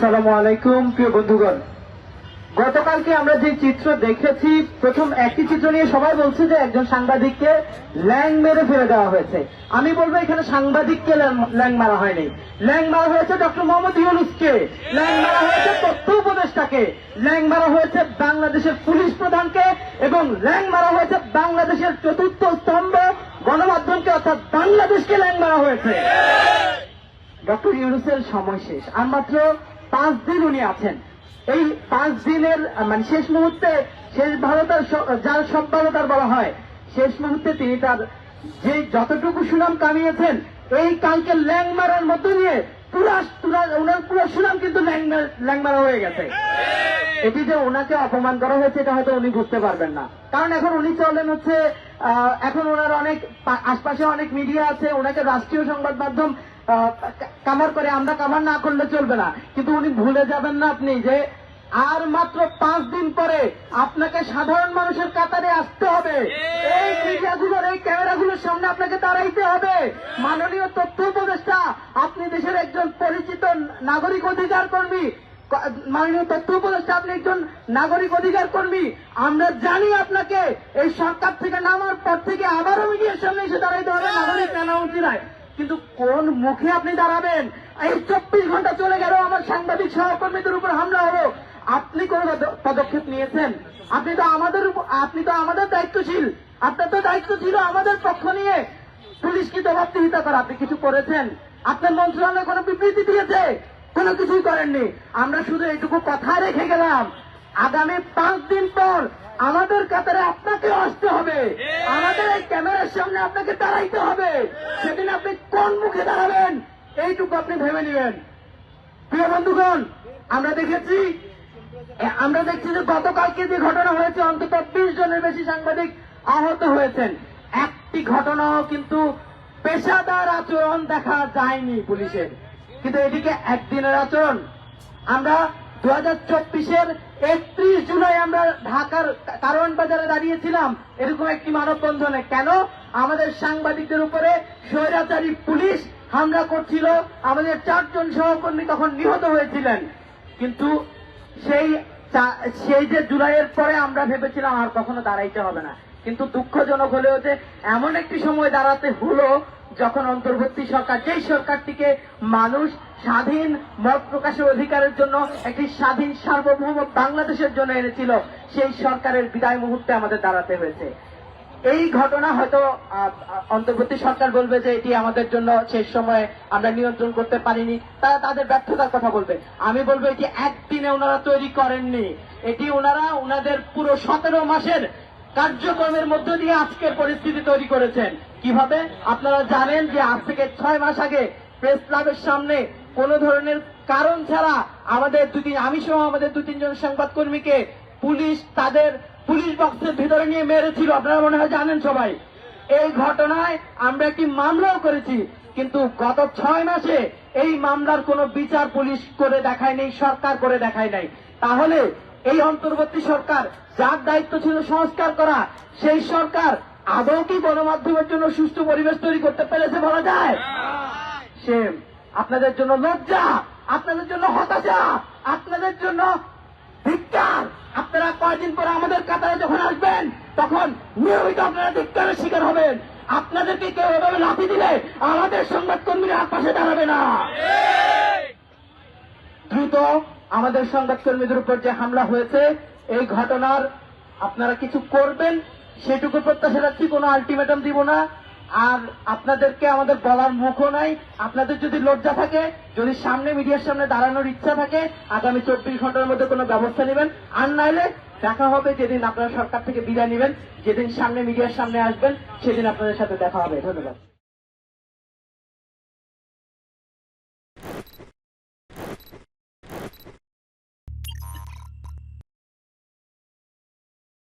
সালামু আলাইকুম প্রিয় বন্ধুগণ। গতকালকে আমরা যে চিত্র দেখেছি, প্রথম একটি চিত্র নিয়ে সবাই বলছে যে একজন সাংবাদিককে ল্যাং মেরে ফেলে দেওয়া হয়েছে। আমি বলব এখানে সাংবাদিককে ল্যাং- মারা হয়নি। ল্যাং মারা হয়েছে ডক্টর মোহাম্মদ ইউনুসকে। ল্যাং মারা হয়েছে তথ্য উপদেষ্টাকে। ল্যাং মারা হয়েছে বাংলাদেশের পুলিশ প্রধানকে এবং ল্যাং মারা হয়েছে বাংলাদেশের চতুর্থ স্তম্ভ গণমাধ্যমকে, অর্থাৎ বাংলাদেশকে ল্যাং মারা হয়েছে। ডক্টর ইউনুসের সময় শেষ। আর মাত্র পাঁচ দিন উনি আছেন। এই পাঁচ দিনের মানে শেষ মুহূর্তে শেষ ভারতার যার ভারতার বলা হয় শেষ মুহূর্তে তিনি তার যে যতটুকু সুনাম কামিয়েছেন এই কালকে ল্যাং মারার মধ্য দিয়ে পুরা ওনার পুরো সুনাম কিন্তু ল্যাং মারা হয়ে গেছে। এটি যে ওনাকে অপমান করা হয়েছে এটা হয়তো উনি বুঝতে পারবেন না। কারণ এখন উনি চলেন হচ্ছে এখন ওনার অনেক আশপাশে অনেক মিডিয়া আছে ওনাকে রাষ্ট্রীয় সংবাদ মাধ্যম কামার করে আমরা কামার না করলে চলবে না। কিন্তু উনি ভুলে যাবেন না আপনি যে আর মাত্র পাঁচ দিন পরে আপনাকে সাধারণ মানুষের কাতারে আসতে হবে। এই মিডিয়াগুলোর এই ক্যামেরাগুলোর সামনে আপনাকে দাঁড়াইতে হবে। মাননীয় তথ্য উপদেষ্টা আপনি দেশের একজন পরিচিত নাগরিক অধিকার কর্মী। মাননীয় তথ্য উপদেষ্টা আপনি একজন নাগরিক অধিকার কর্মী। আমরা জানি আপনাকে। এই সরকার থেকে নামার পর থেকে আবারও মিডিয়ার সামনে এসে দাঁড়াইতে হবে নাগরিক নানা উচিরায় কিন্তু কোন মুখে আপনি দাঁড়াবেন? এই চব্বিশ ঘণ্টা চলে গেল আমার সাংবাদিক সহকর্মীদের উপর হামলা হলো। আপনি কোন পদক্ষেপ নিয়েছেন? আপনি তো আমাদের আপনি তো আমাদের দায়িত্বশীল। আপনার তো দায়িত্ব ছিল আমাদের পক্ষ নিয়ে। পুলিশকে জবাবদিহিতা করা আপনি কিছু করেছেন? আপনার মন্ত্রণালয় কোনো বিবৃতি দিয়েছে? কোনো কিছুই করেননি। আমরা শুধু এইটুকু কথা রেখে গেলাম। আগামী পাঁচ দিন পর আমাদের কাতারে আপনাকে আসতে হবে। আমাদের এই ক্যামেরার সামনে আপনাকে দাঁড়াইতে হবে। কোন মুখে দাঁড়াবেন। এইটুকু আপনি ভেবে নেবেন। প্রিয় বন্ধুগণ, আমরা দেখেছি আমরা দেখছি যে গতকালকে যে ঘটনা হয়েছে, অন্তত বিশ জনের বেশি সাংবাদিক আহত হয়েছেন। একটি ঘটনাও কিন্তু পেশাদার আচরণ দেখা যায়নি পুলিশের। কিন্তু এদিকে একদিনের আচরণ। আমরা দু হাজার চব্বিশের একত্রিশ জুলাই আমরা ঢাকার কারণ বাজারে দাঁড়িয়েছিলাম। এরকম একটি মানববন্ধনে। কেন? আমাদের সাংবাদিকদের উপরে স্বৈরাচারী পুলিশ হামলা করছিল। আমাদের চারজন সহকর্মী তখন নিহত হয়েছিলেন। কিন্তু সেই সেই যে জুলাইয়ের পরে আমরা ভেবেছিলাম আর কখনো দাঁড়াইতে হবে না। কিন্তু দুঃখজনক হলেও যে এমন একটি সময় দাঁড়াতে হলো যখন অন্তর্বর্তী সরকার, যেই সরকারটিকে মানুষ স্বাধীন মত প্রকাশের অধিকারের জন্য একটি স্বাধীন সার্বভৌম বাংলাদেশের জন্য এনেছিল, সেই সরকারের বিদায় মুহূর্তে আমাদের দাঁড়াতে হয়েছে। এই ঘটনা হয়তো অন্তর্বর্তী সরকার বলবে যে এটি আমাদের জন্য শেষ সময়ে আমরা নিয়ন্ত্রণ করতে পারিনি। তারা তাদের ব্যর্থতার কথা বলবে। আমি বলব এটি একদিনে ওনারা তৈরি করেননি। এটি ওনারা ওনাদের পুরো সতেরো মাসের কার্যক্রমের মধ্য দিয়ে আজকের পরিস্থিতি তৈরি করেছেন। কীভাবে? আপনারা জানেন যে আজ থেকে ছয় মাস আগে প্রেস ক্লাবের সামনে কোন ধরনের কারণ ছাড়া আমাদের দু তিন আমি সহ আমাদের দু তিনজন সংবাদকর্মীকে পুলিশ তাদের পুলিশ বক্সের ভিতরে নিয়ে মেরেছিল, আপনারা মনে হয় জানেন সবাই। এই ঘটনায় আমরা একটি মামলাও করেছি, কিন্তু গত ছয় মাসে এই মামলার কোনো বিচার পুলিশ করে দেখায় নেই, সরকার করে দেখায় নাই। তাহলে এই অন্তর্বর্তী সরকার যার দায়িত্ব ছিল সংস্কার করা, সেই সরকার আদৌ কি গণমাধ্যমের জন্য সুষ্ঠু পরিবেশ তৈরি করতে পেরেছে বলা যায়? সে আপনাদের জন্য লজ্জা, আপনাদের জন্য হতাশা, আপনাদের জন্য ধিক্কার। আপনারা কয়দিন পরে আমাদের কাতারে যখন আসবেন, তখন নিয়মিত আপনারা ধিক্কারের শিকার হবেন। আপনাদেরকে কেউ এভাবে লাফি দিলে আমাদের সংবাদকর্মীরা আর পাশে দাঁড়াবে না। দ্রুত আমাদের সংবাদকর্মীদের উপর যে হামলা হয়েছে, এই ঘটনার আপনারা কিছু করবেন, সেটুকু প্রত্যাশা রাখছি, কোনো আলটিমেটাম দিব না। আর আপনাদেরকে আমাদের বলার মুখও নাই। আপনাদের যদি লজ্জা থাকে, যদি সামনে, মিডিয়ার সামনে দাঁড়ানোর ইচ্ছা থাকে, আগামী চব্বিশ ঘণ্টার মধ্যে কোনো ব্যবস্থা নেবেন। আর নাহলে দেখা হবে যেদিন আপনারা সরকার থেকে বিদায় নেবেন, যেদিন সামনে, মিডিয়ার সামনে আসবেন, সেদিন আপনাদের সাথে দেখা হবে। ধন্যবাদ।